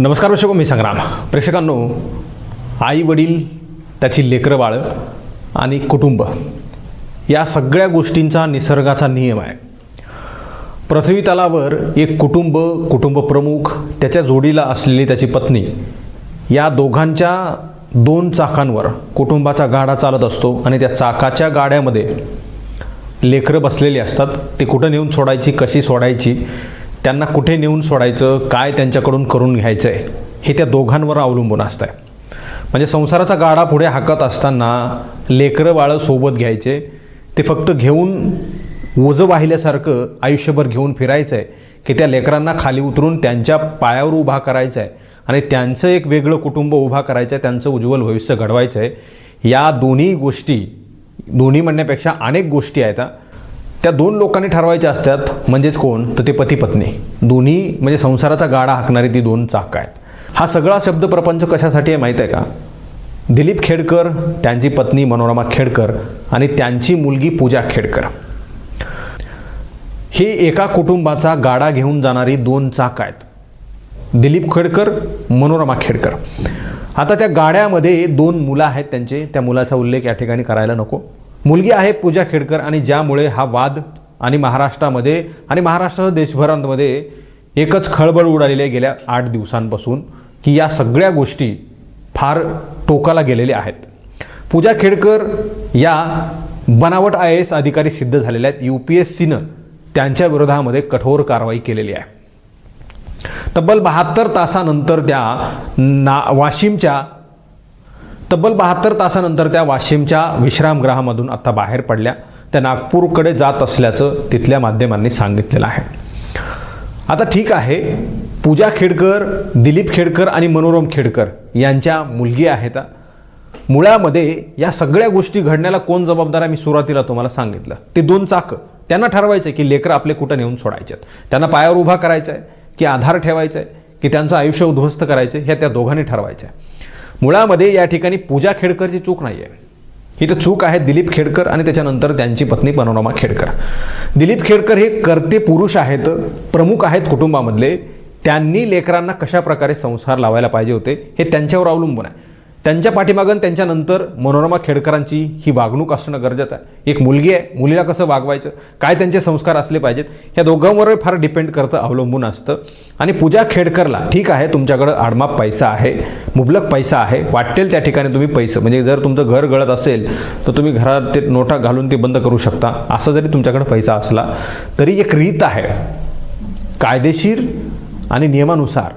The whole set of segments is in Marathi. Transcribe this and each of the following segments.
नमस्कार प्रेक्षको मी संग्राम. प्रेक्षकांनो आई वडील त्याची लेकरं बाळं आणि कुटुंब या सगळ्या गोष्टींचा निसर्गाचा नियम आहे. पृथ्वी तलावर एक कुटुंब कुटुंब प्रमुख त्याच्या जोडीला असलेली त्याची पत्नी या दोघांच्या दोन चाकांवर कुटुंबाचा गाडा चालत असतो आणि त्या चाकाच्या गाड्यामध्ये लेकरं बसलेली असतात. ते कुठं नेऊन सोडायची कशी सोडायची त्यांना कुठे नेऊन सोडायचं काय त्यांच्याकडून करून घ्यायचं आहे हे त्या दोघांवर अवलंबून असतं आहे म्हणजे संसाराचा गाडा पुढे हाकत असताना लेकरं बाळं सोबत घ्यायचे ते फक्त घेऊन ओझं वाहिल्यासारखं आयुष्यभर घेऊन फिरायचं आहे की त्या लेकरांना खाली उतरून त्यांच्या पायावर उभा करायचं आहे आणि त्यांचं एक वेगळं कुटुंब उभा करायचं आहे त्यांचं उज्ज्वल भविष्य घडवायचं आहे या दोन्ही गोष्टी दोन्ही म्हणण्यापेक्षा अनेक गोष्टी आहेत हा. त्या दोन लोकांनी ठरवायच्या असतात म्हणजेच कोण? तर ते पती पत्नी दोन्ही म्हणजे संसाराचा गाडा हाकणारी ती दोन चाक आहेत. हा सगळा शब्दप्रपंच कशासाठी आहे माहीत आहे का? दिलीप खेडकर त्यांची पत्नी मनोरमा खेडकर आणि त्यांची मुलगी पूजा खेडकर. हे एका कुटुंबाचा गाडा घेऊन जाणारी दोन चाक आहेत. दिलीप खेडकर मनोरमा खेडकर. आता त्या गाड्यामध्ये दोन मुलं आहेत त्यांचे. त्या मुलाचा उल्लेख या ठिकाणी करायला नको. मुलगी आहे पूजा खेडकर आणि ज्यामुळे हा वाद आणि महाराष्ट्रामध्ये आणि महाराष्ट्र देशभरांमध्ये एकच खळबळ उडालेली आहे गेल्या आठ दिवसांपासून की या सगळ्या गोष्टी फार टोकाला गेलेल्या आहेत. पूजा खेडकर या बनावट आय एस अधिकारी सिद्ध झालेल्या आहेत. यू पी एस सीनं त्यांच्या विरोधामध्ये कठोर कारवाई केलेली आहे. तब्बल बहात्तर तासानंतर त्या ना वाशिमच्या तब्बल बहात्तर तासानंतर त्या वाशिमच्या विश्रामगृहामधून आता बाहेर पडल्या. त्या नागपूरकडे जात असल्याचं तिथल्या माध्यमांनी सांगितलेलं आहे. आता ठीक आहे. पूजा खेडकर दिलीप खेडकर आणि मनोरम खेडकर यांच्या मुलगी आहेत. मुळामध्ये या सगळ्या गोष्टी घडण्याला कोण जबाबदार आहे मी सुरुवातीला तुम्हाला सांगितलं. ते दोन चाकं. त्यांना ठरवायचं आहे की लेकरं आपले कुठं नेऊन सोडायचे आहेत. त्यांना पायावर उभा करायचा आहे की आधार ठेवायचा आहे की त्यांचं आयुष्य उद्ध्वस्त करायचं आहे हे त्या दोघांनी ठरवायचं आहे मुळामध्ये या ठिकाणी पूजा खेडकरची चूक नाही आहे ही तर चूक आहे दिलीप खेडकर आणि त्याच्यानंतर त्यांची पत्नी पनोरमा खेडकर. दिलीप खेडकर हे कर्ते पुरुष आहेत प्रमुख आहेत कुटुंबामधले. त्यांनी लेकरांना कशा प्रकारे संसार लावायला पाहिजे होते हे त्यांच्यावर अवलंबून आहे. त्यांच्या पाठीमागून त्यांच्यानंतर मनोरमा खेडकरांची ही वागणूक असणं गरजेचं आहे. एक मुलगी आहे मुलीला कसं वागवायचं काय त्यांचे संस्कार असले पाहिजेत ह्या दोघांवर फार डिपेंड करतं अवलंबून असतं. आणि पूजा खेडकरला ठीक आहे तुमच्याकडं आडमाप पैसा आहे मुबलक पैसा आहे वाटेल त्या ठिकाणी तुम्ही पैसे. म्हणजे जर तुमचं घर गळत असेल तर तुम्ही घरात ते नोटा घालून ते बंद करू शकता. असं जरी तुमच्याकडे पैसा असला तरी एक रीत आहे. कायदेशीर आणि नियमानुसार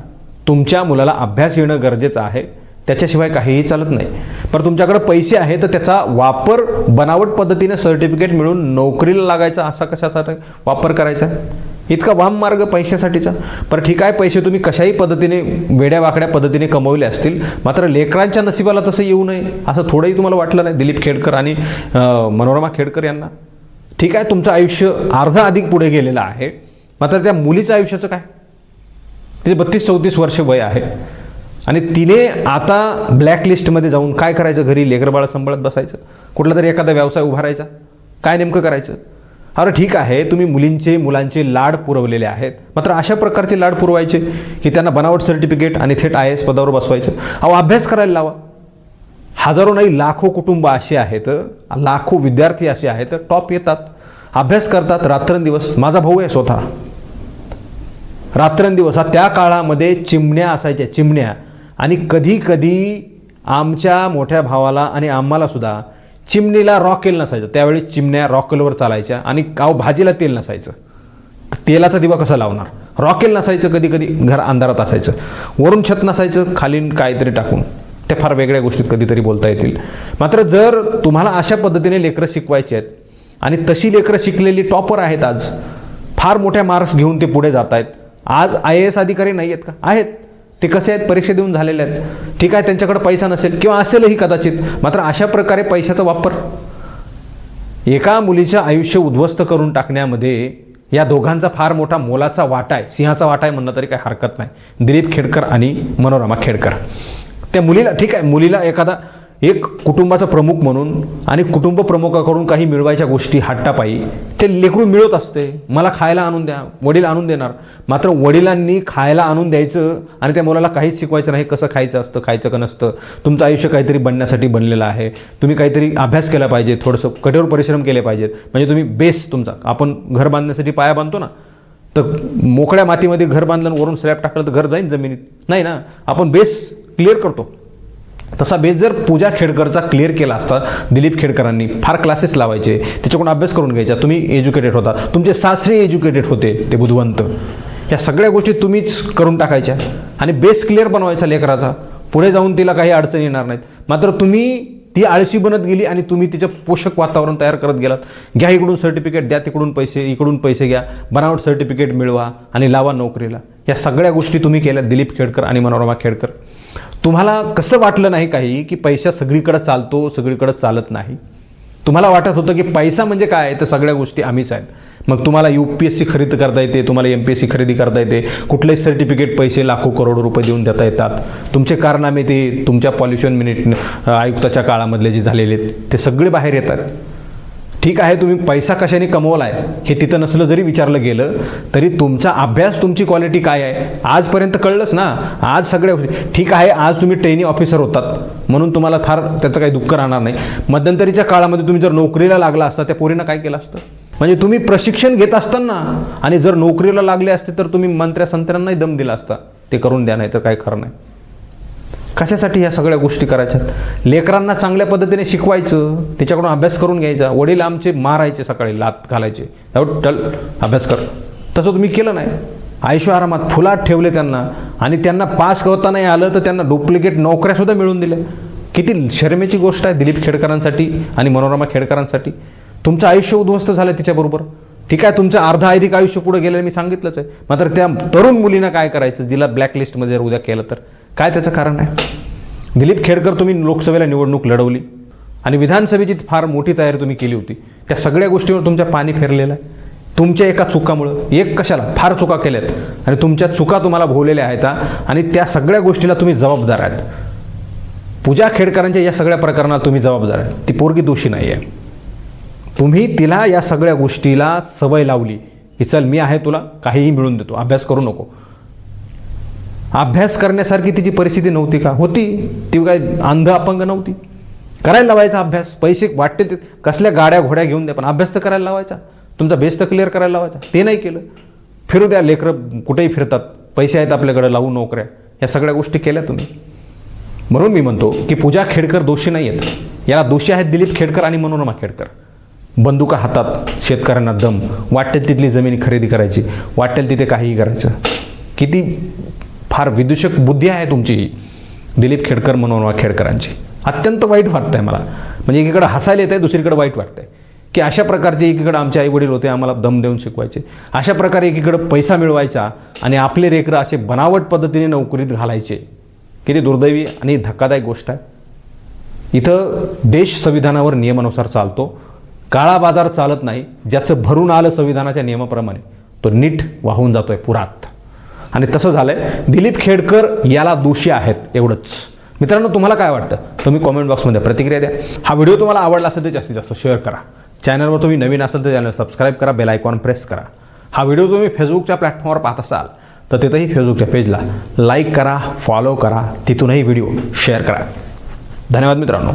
तुमच्या मुलाला अभ्यास येणं गरजेचं आहे. त्याच्याशिवाय काहीही चालत नाही. पण तुमच्याकडे पैसे आहे तर त्याचा वापर बनावट पद्धतीने सर्टिफिकेट मिळून नोकरीला लागायचा असा कशाचा वापर करायचा? इतका वाम मार्ग पैशासाठीचा. पण ठीक आहे पैसे तुम्ही कशाही पद्धतीने वेड्या वाकड्या पद्धतीने कमवले असतील मात्र लेकरांच्या नशिबाला तसं येऊ नये असं थोडंही तुम्हाला वाटलं नाही दिलीप खेडकर आणि मनोरमा खेडकर यांना. ठीक आहे तुमचं आयुष्य अर्धा अधिक पुढे गेलेलं आहे मात्र त्या मुलीचं आयुष्याचं काय? तिचे बत्तीस चौतीस वर्ष वय आहे. आणि तिने आता ब्लॅकलिस्टमध्ये जाऊन काय करायचं घरी? लेकरबाळा सांभाळत बसायचं. कुठला तरी एखादा व्यवसाय उभारायचा काय नेमकं करायचं? अरे ठीक आहे तुम्ही मुलींचे मुलांचे लाड पुरवलेले आहेत. मात्र अशा प्रकारचे लाड पुरवायचे की त्यांना बनावट सर्टिफिकेट आणि थेट आय एस पदावर बसवायचं. अहो अभ्यास करायला लावा. हजारो नाही लाखो कुटुंब असे आहेत लाखो विद्यार्थी असे आहेत टॉप येतात. अभ्यास करतात रात्रंदिवस. माझा भाऊ आहे स्वतः. रात्रंदिवस. हा त्या काळामध्ये चिमण्या असायच्या चिमण्या. आणि कधी कधी आमच्या मोठ्या भावाला आणि आम्हाला सुद्धा चिमणीला रॉकेल नसायचं. त्यावेळी चिमण्या रॉकेलवर चालायच्या आणि काव भाजीला तेल नसायचं. तेलाचा दिवा कसा लावणार? रॉकेल नसायचं कधी कधी घर अंधारात असायचं. वरून छत नसायचं खालीन काहीतरी टाकून. त्या फार वेगळ्या गोष्टीत कधीतरी बोलता येतील. मात्र जर तुम्हाला अशा पद्धतीने लेकरं शिकवायची आहेत आणि तशी लेकरं शिकलेली टॉपर आहेत आज फार मोठ्या मार्क्स घेऊन ते पुढे जात आहेत आज आय ए एस अधिकारी नाही आहेत का? आहेत. ते कसे आहेत? परीक्षा देऊन झालेले आहेत. ठीक आहे त्यांच्याकडे पैसा नसेल किंवा असेलही कदाचित मात्र अशा प्रकारे पैशाचा वापर. एका मुलीचं आयुष्य उद्ध्वस्त करून टाकण्यामध्ये या दोघांचा फार मोठा मोलाचा वाटा आहे सिंहाचा वाटा आहे म्हणणं तरी काही हरकत नाही. दिलीप खेडकर आणि मनोरमा खेडकर. त्या मुलीला ठीक आहे मुलीला एखादा एक कुटुंबाचा प्रमुख म्हणून आणि कुटुंब प्रमुखाकडून काही मिळवायच्या गोष्टी हट्टापायी ते लेकरू मिळत असते. मला खायला आणून द्या वडील आणून देणार. मात्र वडिलांनी खायला आणून द्यायचं आणि त्या मुलाला काहीच शिकवायचं नाही कसं खायचं असतं खायचं का नसतं. तुमचं आयुष्य काहीतरी बनण्यासाठी बनलेलं आहे. तुम्ही काहीतरी अभ्यास केला पाहिजे थोडंसं कठोर परिश्रम केले पाहिजेत. म्हणजे तुम्ही बेस तुमचा. आपण घर बांधण्यासाठी पाया बांधतो ना तर मोकळ्या मातीमध्ये घर बांधलं वरून स्लॅब टाकलं तर घर जाईल जमिनीत. नाही ना? आपण बेस क्लिअर करतो. तसा बेस जर पूजा खेडकरचा क्लिअर केला असता दिलीप खेडकरांनी फार क्लासेस लावायचे त्याच्याकडून अभ्यास करून घ्यायचा तुम्ही एज्युकेटेड होता. तुमचे सासरे एज्युकेटेड होते ते बुधवंत. या सगळ्या गोष्टी तुम्हीच करून टाकायच्या आणि बेस क्लिअर बनवायचा लेकराचा. पुढे जाऊन तिला काही अडचणी येणार नाहीत. मात्र तुम्ही ती आळशी बनत गेली आणि तुम्ही तिचं पोषक वातावरण तयार करत गेलात. घ्या इकडून सर्टिफिकेट द्या तिकडून पैसे इकडून पैसे घ्या. बनावट सर्टिफिकेट मिळवा आणि लावा नोकरीला. या सगळ्या गोष्टी तुम्ही केल्या दिलीप खेडकर आणि मनोरमा खेडकर. तुम्हाला कसं वाटलं नाही काही की पैसा सगळीकडं चालतो सगळीकडं चालत नाही? तुम्हाला वाटत होतं की पैसा म्हणजे काय? तर सगळ्या गोष्टी आम्हीच आहेत. मग तुम्हाला यू पी एस सी खरेदी करता येते तुम्हाला एम पी एस सी खरेदी करता येते. कुठलेही सर्टिफिकेट पैसे लाखो करोडो रुपये देऊन देता येतात. तुमचे कारनामे ते तुमच्या पॉल्युशन मिनिट आयुक्ताच्या काळामधले जे झालेले आहेत ते सगळे बाहेर येतात. ठीक आहे तुम्ही पैसा कशाने कमवला आहे हे तिथं नसलं जरी विचारलं गेलं तरी तुमचा अभ्यास तुमची क्वालिटी काय आहे? आजपर्यंत कळलंच ना? आज सगळ्या ठीक आहे आज तुम्ही ट्रेनी ऑफिसर होतात. म्हणून तुम्हाला फार त्याचं काही दुःख राहणार नाही. मध्यंतरीच्या काळामध्ये तुम्ही जर नोकरीला लागला असता त्या पोरीनं काय केलं असतं? म्हणजे तुम्ही प्रशिक्षण घेत असताना आणि जर नोकरीला लागले असते तर तुम्ही मंत्र्या संत्र्यांनाही दम दिला असता. ते करून द्या नाही तर काय खरं नाही. कशासाठी ह्या सगळ्या गोष्टी करायच्यात? लेकरांना चांगल्या पद्धतीने शिकवायचं त्याच्याकडून अभ्यास करून घ्यायचा वडील आमचे मारायचे सकाळी लात घालायचे. चल अभ्यास कर. तसं तुम्ही केलं नाही. आयुष्य आरामात फुलात ठेवले त्यांना आणि त्यांना पास करता नाही आलं तर त्यांना डुप्लिकेट नोकऱ्यासुद्धा मिळून दिल्या. किती शर्मेची गोष्ट आहे दिलीप खेडकरांसाठी आणि मनोरमा खेडकरांसाठी. तुमचं आयुष्य उद्ध्वस्त झालं तिच्याबरोबर. ठीक आहे तुमचं अर्धा अधिक आयुष्य पुढे गेलेलं मी सांगितलंच आहे. मात्र त्या तरुण मुलीनं काय करायचं? जिला ब्लॅकलिस्टमध्ये जर उद्या केलं तर. काय त्याचं कारण आहे? दिलीप खेडकर तुम्ही लोकसभेला निवडणूक लढवली आणि विधानसभेची फार मोठी तयारी तुम्ही केली होती. त्या सगळ्या गोष्टीवर तुमच्या पाणी फिरलेलं आहे. तुमच्या एका चुकामुळं एक कशाला फार चुका केल्यात. आणि तुमच्या चुका तुम्हाला भोवलेल्या आहेत आणि त्या सगळ्या गोष्टीला तुम्ही जबाबदार आहेत. पूजा खेडकरांच्या या सगळ्या प्रकरणाला तुम्ही जबाबदार आहात. ती पोरगी दोषी नाही आहे. तुम्ही तिला या सगळ्या गोष्टीला सवय लावली की चल मी आहे तुला काहीही मिळून देतो अभ्यास करू नको. अभ्यास करण्यासारखी तिची परिस्थिती नव्हती का? होती. ती काय अंध अपंग नव्हती. करायला लावायचा अभ्यास. पैसे वाटतील ते. कसल्या गाड्या घोड्या घेऊन द्या पण अभ्यास तर करायला लावायचा. तुमचा बेस तर क्लिअर करायला लावायचा. ते नाही केलं. फिरू द्या लेकरं कुठेही फिरतात. पैसे आहेत आपल्याकडे लावू नोकऱ्या. या सगळ्या गोष्टी केल्या तुम्ही. म्हणून मी म्हणतो की पूजा खेडकर दोषी नाही आहेत. याला दोषी आहेत दिलीप खेडकर आणि मनोरमा खेडकर. बंदुका हातात शेतकऱ्यांना दम. वाटेल तिथली जमीन खरेदी करायची. वाटेल तिथे काहीही करायचं. किती फार विदूषक बुद्धी आहे तुमची. दिलीप खेडकर मनोरमा खेडकरांची. अत्यंत वाईट वाटतं आहे मला. म्हणजे एकीकडे हसायला येत आहे दुसरीकडे वाईट वाटतं आहे की अशा प्रकारचे एकीकडे आमचे आईवडील होते आम्हाला दम देऊन शिकवायचे. अशा प्रकारे एकीकडे पैसा मिळवायचा आणि आपले रेकरं असे बनावट पद्धतीने नोकरीत घालायचे. किती दुर्दैवी आणि धक्कादायक गोष्ट आहे. इथं देश संविधानावर नियमानुसार चालतो. काळा बाजार चालत नाही ज्याचं भरून आलं संविधानाच्या नियमाप्रमाणे. तो नीट वाहून जातोय पुरात. आणि तसं झालंय. दिलीप खेडकर याला दोषी आहेत एवढंच. मित्रांनो तुम्हाला काय वाटतं? तुम्ही कॉमेंट बॉक्समध्ये प्रतिक्रिया द्या. हा व्हिडिओ तुम्हाला आवडला असेल तर जास्तीत जास्त शेअर करा. चॅनलवर तुम्ही नवीन असाल तर चॅनल सबस्क्राईब करा बेल आयकॉन प्रेस करा. हा व्हिडिओ तुम्ही फेसबुकच्या प्लॅटफॉर्मवर पाहत असाल तर तिथंही फेसबुकच्या पेजला लाईक करा फॉलो करा तिथूनही व्हिडिओ शेअर करा. धन्यवाद मित्रांनो.